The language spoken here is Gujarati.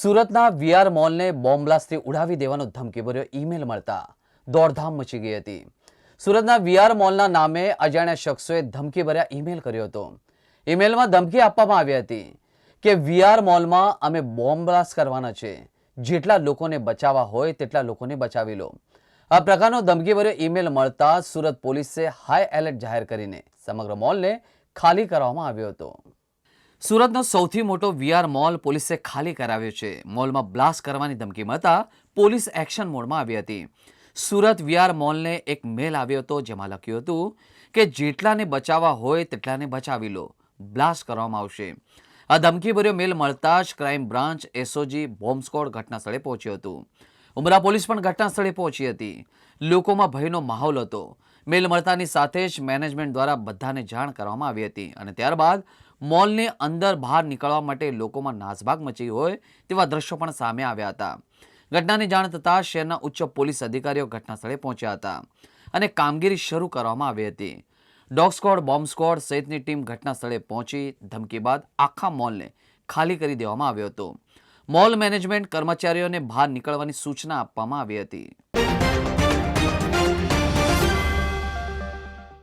સુરતના વીઆર મોલને બોમ્બ બ્લાસ્ટથી ઉડાવી દેવાનો ધમકીભર્યો ઈમેલ મળતા દોડધામ મચી ગઈ હતી. સુરતના વીઆર મોલના નામે અજાણ્યા શખ્સોએ ધમકીભર્યા ઈમેલ કર્યો હતો. ઈમેલમાં ધમકી આપવામાં આવી હતી કે વીઆર મોલમાં અમે બોમ્બ બ્લાસ્ટ કરવાના છે. જેટલા લોકોને બચાવવા હોય તેટલા લોકોને બચાવી લો. આ પ્રકારનો ધમકીભર્યો ઈમેલ મળતા સુરત પોલીસે હાઈ એલર્ટ જાહેર કરીને સમગ્ર મોલને ખાલી કરવામાં આવ્યો હતો. સુરતનો સૌથી મોટો વીઆર મોલ પોલીસે ખાલી કરાવ્યો છે. મોલમાં બ્લાસ્ટ કરવાની ધમકી મળતા પોલીસ એક્શન મોડમાં આવી હતી. સુરત વીઆર મોલને એક મેલ આવ્યો હતો જેમાં લખ્યું હતું કે જેટલાને બચાવવા હોય તેટલાને બચાવી લો. બ્લાસ્ટ કરવામાં આવશે. આ ધમકીભર્યો મેલ મળતા જ crime branch SOG bomb squad ઘટના સ્થળે પહોંચ્યું હતું. ઉમરા પોલીસ પણ ઘટના સ્થળે પહોંચી હતી. લોકોમાં ભયનો માહોલ હતો. મેલ મળતાની સાથે જ મેનેજમેન્ટ દ્વારા બધાને જાણ કરવામાં આવી હતી અને ત્યારબાદ મોલની અંદર બહાર નીકળવા માટે લોકોમાં નાસભાગ મચી હોય તેવા દ્રશ્યો પણ સામે આવ્યા હતા. ઘટનાની જાણ થતાં શહેરના ઉચ્ચ પોલીસ અધિકારીઓ ઘટના સ્થળે પહોંચ્યા હતા અને કામગીરી શરૂ કરવામાં આવી હતી. ડોગ સ્કોડ બોમ્બ સ્કોડ સહિતની ટીમ ઘટના સ્થળે પહોંચી ધમકી બાદ આખા મોલને ખાલી કરી દેવામાં આવ્યો હતો. મોલ મેનેજમેન્ટ કર્મચારીઓને બહાર નીકળવાની સૂચના આપવામાં આવી હતી.